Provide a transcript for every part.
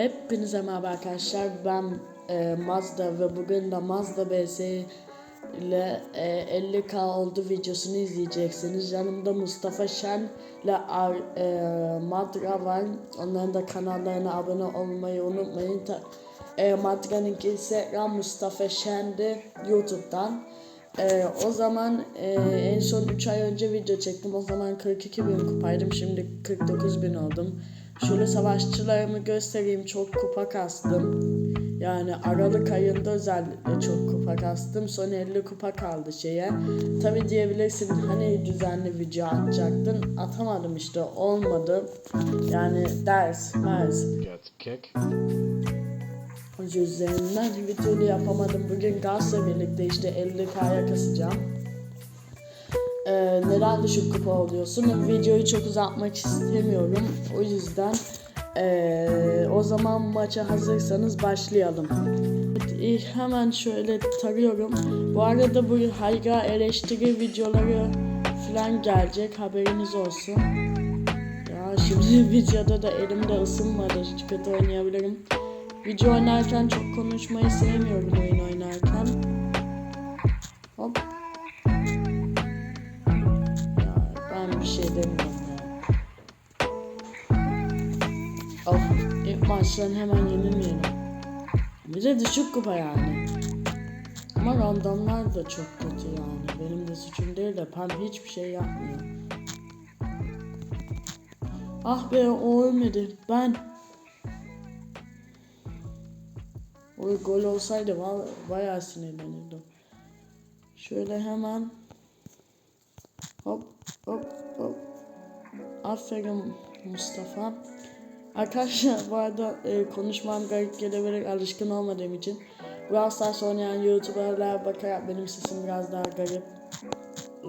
Hepinize merhaba arkadaşlar. Ben e, Mazda ve bugün de Mazda BS ile e, 50k oldu videosunu izleyeceksiniz. Yanımda Mustafa Şen ile e, Madra var. Onların da kanallarına abone olmayı unutmayın. Ta, e, Madra'nın Instagram Mustafa Şen'di YouTube'dan. E, o zaman e, en son 3 ay önce video çektim. O zaman 42 bin kupaydım. Şimdi 49 bin oldum. Şöyle savaşçılarımı göstereyim. Çok kupa kastım. Yani Aralık ayında özellikle çok kupa kastım. Son 50 kupa kaldı şeye. Tabi diyebilirsin hani düzenli video atacaktın. Atamadım işte olmadı. Yani ders, mers. Kick. Üzerinden bir türlü yapamadım. Bugün Gaz'la birlikte işte 50k'ya kasacağım. Ee, neden düşük kupa oluyorsun? Videoyu çok uzatmak istemiyorum. O yüzden ee, o zaman maça hazırsanız başlayalım. Hemen şöyle tarıyorum. Bu arada bu Hayga eleştiri videoları falan gelecek haberiniz olsun. Ya şimdi videoda da elimde ısınmadı. Kötü oynayabilirim. Video oynarken çok konuşmayı sevmiyorum oyun oynarken. Şey demiyorum ya. Of, ilk maçtan hemen yenilmeyelim. Bir de düşük kupa yani. Ama randomlar da çok kötü yani. Benim de suçum değil de Pam hiçbir şey yapmıyor. Ah be o ölmedi. Ben O gol olsaydı bayağı sinirlenirdim. Şöyle hemen hop hop hop. Aferin Mustafa. Arkadaşlar bu arada e, konuşmam garip gelebilir alışkın olmadığım için. Brawl Stars oynayan YouTuber'lar bakarak benim sesim biraz daha garip.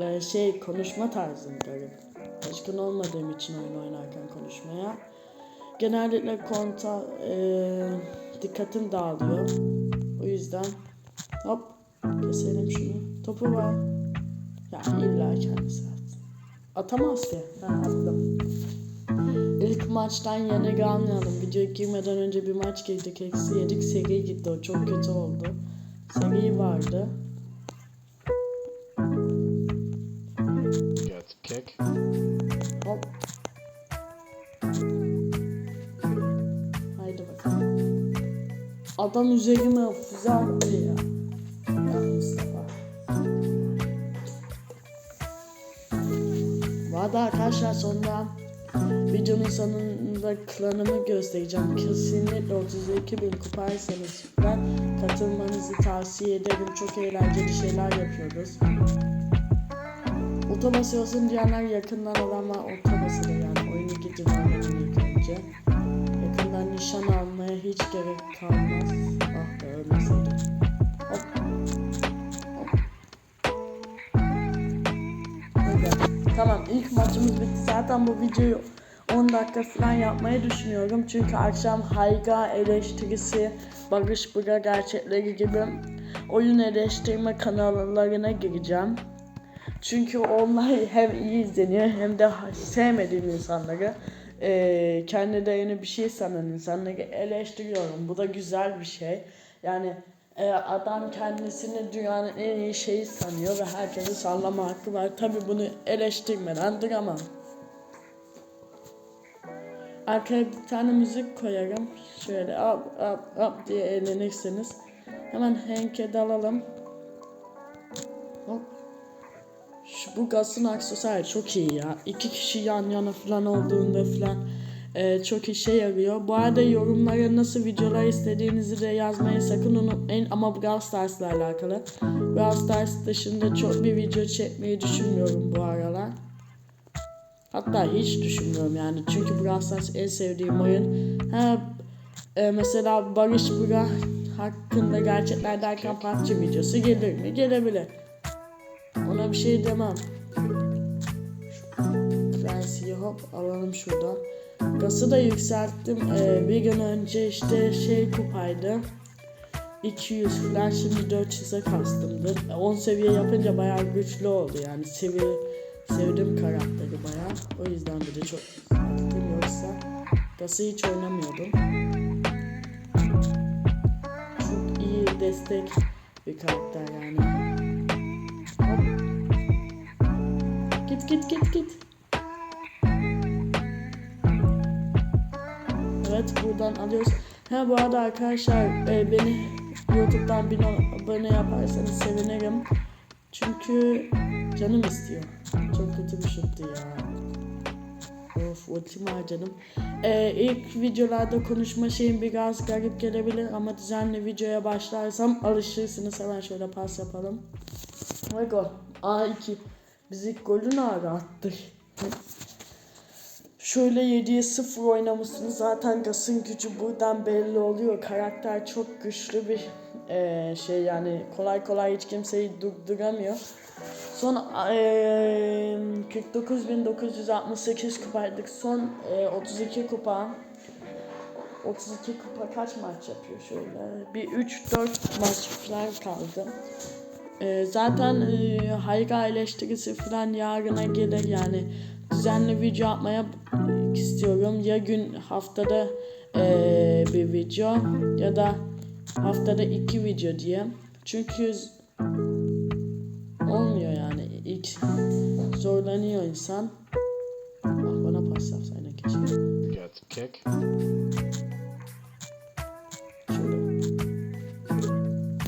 E, şey konuşma tarzım garip. Alışkın olmadığım için oyun oynarken konuşmaya. Genellikle konta e, dikkatim dağılıyor. O yüzden hop keselim şunu. Topu var. Ya illa kendisi. Atamaz ki. Ha attım. İlk maçtan yeni almayalım. Videoya girmeden önce bir maç girdik. Eksi yedik. Seri gitti. O çok kötü oldu. Seri vardı. Kick. Hop. Haydi bakalım. Adam üzerime füze attı. Ya Bu arada arkadaşlar sonunda videonun sonunda klanımı göstereceğim. Kesinlikle 32 bin kupaysanız ben katılmanızı tavsiye ederim. Çok eğlenceli şeyler yapıyoruz. Oto basıyorsun diyenler yakından adama oto basılır yani oyunu oynayın ilk önce. Yakından nişan almaya hiç gerek kalmaz. Ah be ölmeseydim. Tamam ilk maçımız bitti. Zaten bu videoyu 10 dakika falan yapmayı düşünüyorum. Çünkü akşam Hayga eleştirisi, Barış Bıra gerçekleri gibi oyun eleştirme kanallarına gireceğim. Çünkü onlar hem iyi izleniyor hem de sevmediğim insanları e, kendilerini bir şey sanan insanları eleştiriyorum. Bu da güzel bir şey. Yani e, adam kendisini dünyanın en iyi şeyi sanıyor ve herkesi sallama hakkı var. Tabi bunu eleştirmeden duramam. Arkaya bir tane müzik koyarım. Şöyle up up up diye eğlenirsiniz. Hemen Henk'e dalalım. Hop. Şu bu Gas'ın aksesuarı çok iyi ya. İki kişi yan yana falan olduğunda falan e, çok işe yarıyor. Bu arada yorumlara nasıl videolar istediğinizi de yazmayı sakın unutmayın. Ama Brawl Stars'la alakalı. Brawl Stars dışında çok bir video çekmeyi düşünmüyorum bu aralar. Hatta hiç düşünmüyorum yani. Çünkü Brawl Stars en sevdiğim oyun. Ha, e, mesela Barış Bura hakkında gerçekler derken PUBG videosu gelir mi? Gelebilir. Ona bir şey demem. Clancy'yi hop alalım şuradan. Gası da yükselttim. Ee, bir gün önce işte şey kupaydı. 200 falan şimdi 400'e kastımdı. 10 seviye yapınca bayağı güçlü oldu yani. Seviye sevdim karakteri bayağı. O yüzden bir de çok yükselttim yoksa Gas'ı hiç oynamıyordum. destek bir karakter yani. Hop. Git git git git. Evet buradan alıyoruz. Ha bu arada arkadaşlar e, beni YouTube'dan bir abone yaparsanız sevinirim. Çünkü canım istiyor. Çok kötü bir şuttu ya. Of ultim harcadım. Ee, ilk videolarda konuşma şeyim biraz garip gelebilir ama düzenli videoya başlarsam alışırsınız. Hemen şöyle pas yapalım. Ve gol. A2. Biz ilk golü ne ara attık? Şöyle 7'ye 0 oynamışsınız. Zaten Gas'ın gücü buradan belli oluyor. Karakter çok güçlü bir eee, şey yani kolay kolay hiç kimseyi durduramıyor. Son eee 49.968 kupaydık. Son eee, 32 kupa. 32 kupa kaç maç yapıyor şöyle? Bir 3-4 maç falan kaldı. Ee, zaten e, Hayga eleştirisi falan yarına gelir yani düzenli video yapmaya e, istiyorum ya gün haftada e, bir video ya da haftada iki video diye çünkü olmuyor yani ilk zorlanıyor insan ah bana pas yapsaydın keşke Get kick. Şöyle.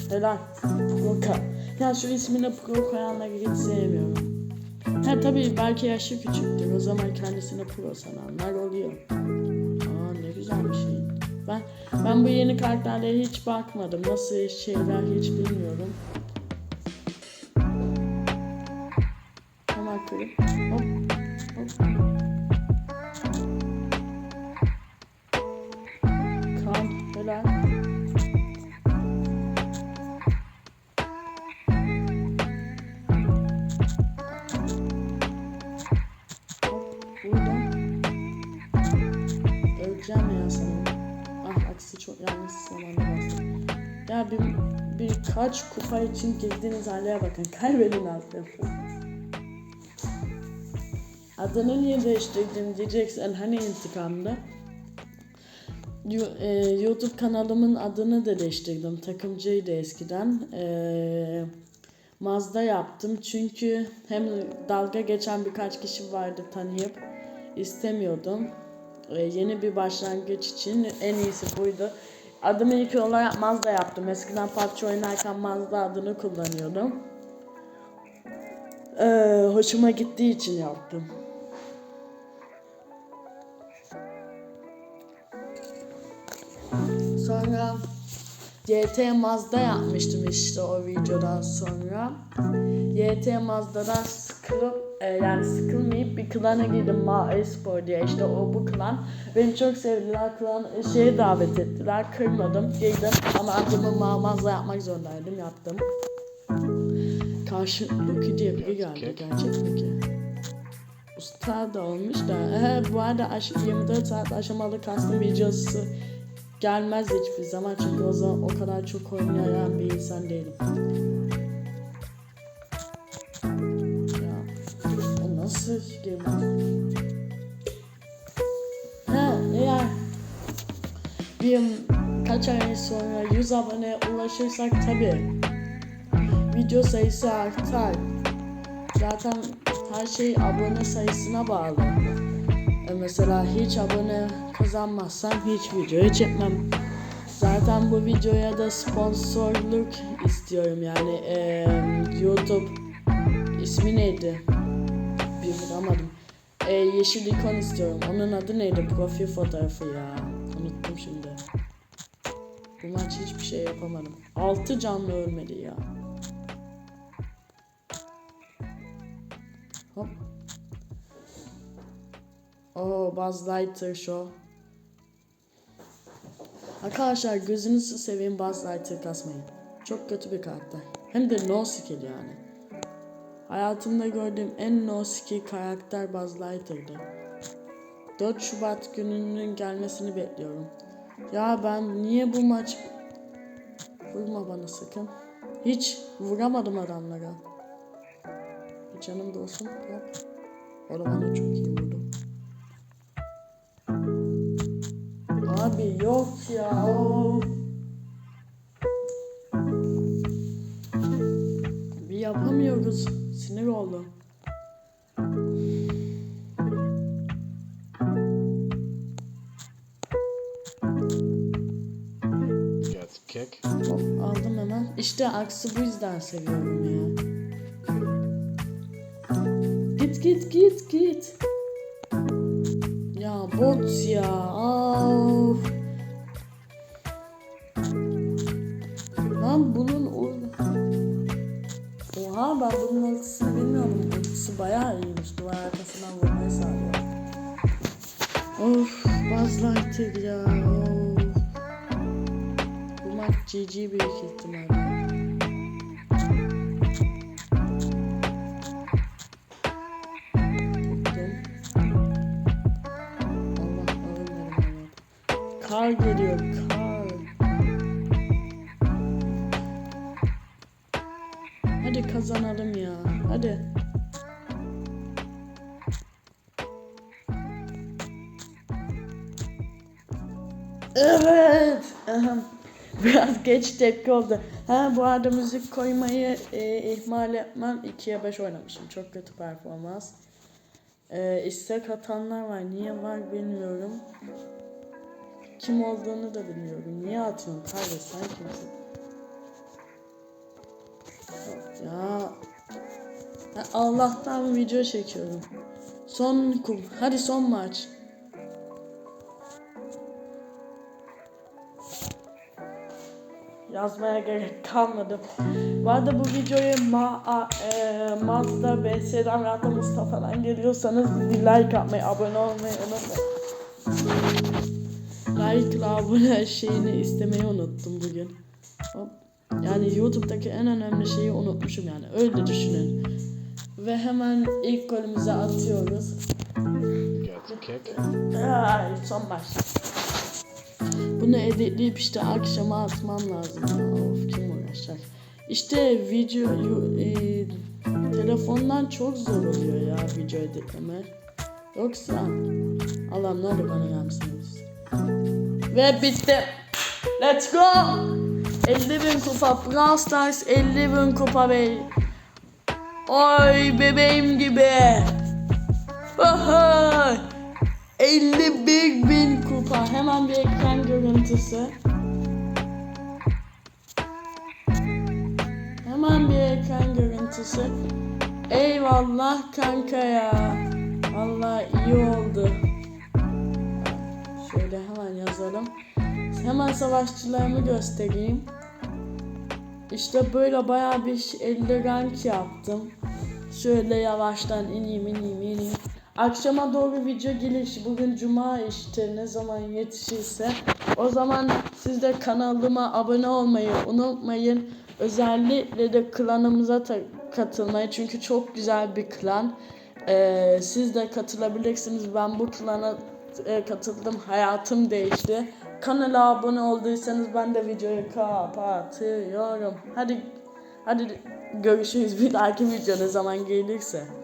Helal. Roka. Ya şu ismini pro koyanları hiç sevmiyorum. Ha tabii belki yaşı küçüktür. O zaman kendisini pro sananlar oluyor. Aa ne güzel bir şey. Ben ben bu yeni karakterlere hiç bakmadım. Nasıl şeyler hiç bilmiyorum. Hemen kırıp hop. Ya bir, birkaç kupa için girdiğiniz hale bakın. Kaybedin artık. Adını niye değiştirdin diyeceksin hani intikamda. E, YouTube kanalımın adını da değiştirdim. Takımcıydı eskiden. E, Mazda yaptım çünkü hem dalga geçen birkaç kişi vardı tanıyıp istemiyordum. E, yeni bir başlangıç için en iyisi buydu. Adımı ilk olarak Mazda yaptım. Eskiden PUBG oynarken Mazda adını kullanıyordum. E, hoşuma gittiği için yaptım. Sonra YT Mazda yapmıştım işte o videodan sonra. YT Mazda'dan sıkılıp e, yani sıkılmayıp bir klana girdim Ma Espor diye işte o bu klan. Beni çok sevdiler klan e, şeye davet ettiler kırmadım girdim ama adımı Ma Mazda yapmak zorundaydım yaptım. Karşı Lucky diye biri geldi gerçek mi ki? Usta da olmuş da. Ee, bu arada aş- 24 saat aşamalı custom videosu gelmez hiçbir zaman çünkü o zaman o kadar çok oynayan bir insan değilim. Ya o nasıl girmez? Ha eğer bir kaç ay sonra 100 abone ulaşırsak tabi video sayısı artar. Zaten her şey abone sayısına bağlı. Mesela hiç abone kazanmazsam hiç video çekmem. Zaten bu videoya da sponsorluk istiyorum yani e, YouTube ismi neydi? Bulamadım. E, yeşil ikon istiyorum. Onun adı neydi? Profil fotoğrafı ya. Unuttum şimdi. Bu maç hiçbir şey yapamadım. 6 canlı ölmedi ya. Hop. Oo Buzz Lightyear Show. Arkadaşlar gözünüzü seveyim Buzz Lightyear kasmayın. Çok kötü bir karakter. Hem de no skill yani. Hayatımda gördüğüm en no skill karakter Buzz Lightyear'dı. 4 Şubat gününün gelmesini bekliyorum. Ya ben niye bu maç... Vurma bana sakın. Hiç vuramadım adamlara. Canım da olsun. Hop. O bana çok iyi vurdu. Abi yok ya. Bir yapamıyoruz. Sinir oldum. Kek. Of aldım hemen. İşte aksı bu yüzden seviyorum ya. Git git git git. Ya bot ya. Aa. Arkasından vurmayı sağlıyor. Of Buzz Lightyear ya. Of. Bu maç GG büyük ihtimalle. Kar geliyor kar. Hadi kazanalım ya. Hadi. Evet. Biraz geç tepki oldu. Ha bu arada müzik koymayı e, ihmal etmem. 2'ye 5 oynamışım. Çok kötü performans. E, istek atanlar var. Niye var bilmiyorum. Kim olduğunu da bilmiyorum. Niye atıyorsun kardeş sen kimsin? Ya. Allah'tan video çekiyorum. Son kum. Hadi son maç. Yazmaya gerek kalmadı. Bu arada bu videoyu Ma a, e, Mazda, BS'den veyahut da Mustafa'dan geliyorsanız bir like atmayı, abone olmayı unutmayın. Like ile abone şeyini istemeyi unuttum bugün. Hop. Yani YouTube'daki en önemli şeyi unutmuşum yani. Öyle düşünün. Ve hemen ilk golümüzü atıyoruz. Kick. Ay, son maç. Bunu editleyip işte akşama atmam lazım. Of kim uğraşacak. İşte video e, telefondan çok zor oluyor ya video editleme. Yoksa ne olur bana gelmişsiniz. Ve bitti. Let's go. 50 bin kupa. Brawl Stars 50 bin kupa bey. Oy bebeğim gibi. Aha! 51 bin kupa. Hemen bir ekran görüntüsü. Hemen bir ekran görüntüsü. Eyvallah kanka ya. Vallahi iyi oldu. Şöyle hemen yazalım. Hemen savaşçılarımı göstereyim. İşte böyle bayağı bir 50 rank yaptım. Şöyle yavaştan ineyim ineyim ineyim. Akşama doğru video geliş. Bugün cuma işte ne zaman yetişirse. O zaman siz de kanalıma abone olmayı unutmayın. Özellikle de klanımıza katılmayı. Çünkü çok güzel bir klan. Ee, siz de katılabilirsiniz. Ben bu klana e, katıldım. Hayatım değişti. Kanala abone olduysanız ben de videoyu kapatıyorum. Hadi hadi görüşürüz bir dahaki video ne zaman gelirse.